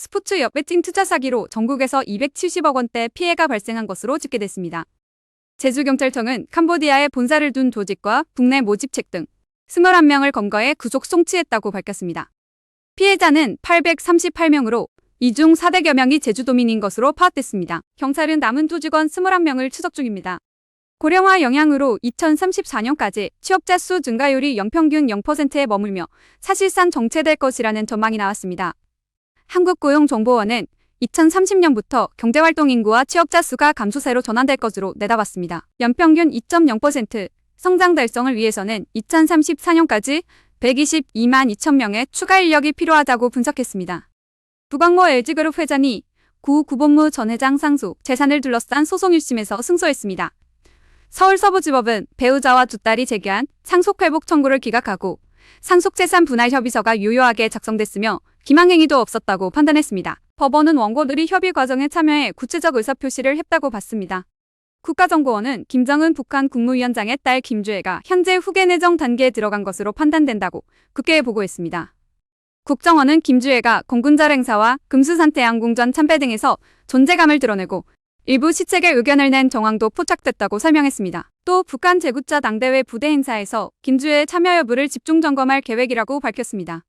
스포츠 엿배팅 투자 사기로 전국에서 270억 원대 피해가 발생한 것으로 집계됐습니다. 제주경찰청은 캄보디아에 본사를 둔 조직과 국내 모집책 등 21명을 검거해 구속 송치했다고 밝혔습니다. 피해자는 838명으로 이중 400여 명이 제주도민인 것으로 파악됐습니다. 경찰은 남은 두 직원 21명을 추적 중입니다. 고령화 영향으로 2034년까지 취업자 수 증가율이 연평균 0%에 머물며 사실상 정체될 것이라는 전망이 나왔습니다. 한국고용정보원은 2030년부터 경제활동 인구와 취업자 수가 감소세로 전환될 것으로 내다봤습니다. 연평균 2.0% 성장 달성을 위해서는 2034년까지 122만 2천 명의 추가 인력이 필요하다고 분석했습니다. 부광모 LG그룹 회장이 구 구본무 전 회장 상소, 재산을 둘러싼 소송 1심에서 승소했습니다. 서울서부지법은 배우자와 두 딸이 제기한 상속회복 청구를 기각하고 상속재산 분할 협의서가 유효하게 작성됐으며 기망행위도 없었다고 판단했습니다. 법원은 원고들이 협의 과정에 참여해 구체적 의사표시를 했다고 봤습니다. 국가정보원은 김정은 북한 국무위원장의 딸 김주애가 현재 후계 내정 단계에 들어간 것으로 판단된다고 국회에 보고했습니다. 국정원은 김주애가 공군절 행사와 금수산태양궁전 참배 등에서 존재감을 드러내고 일부 시책에 의견을 낸 정황도 포착됐다고 설명했습니다. 또 북한 제국자 당대회 부대 행사에서 김주애의 참여 여부를 집중 점검할 계획이라고 밝혔습니다.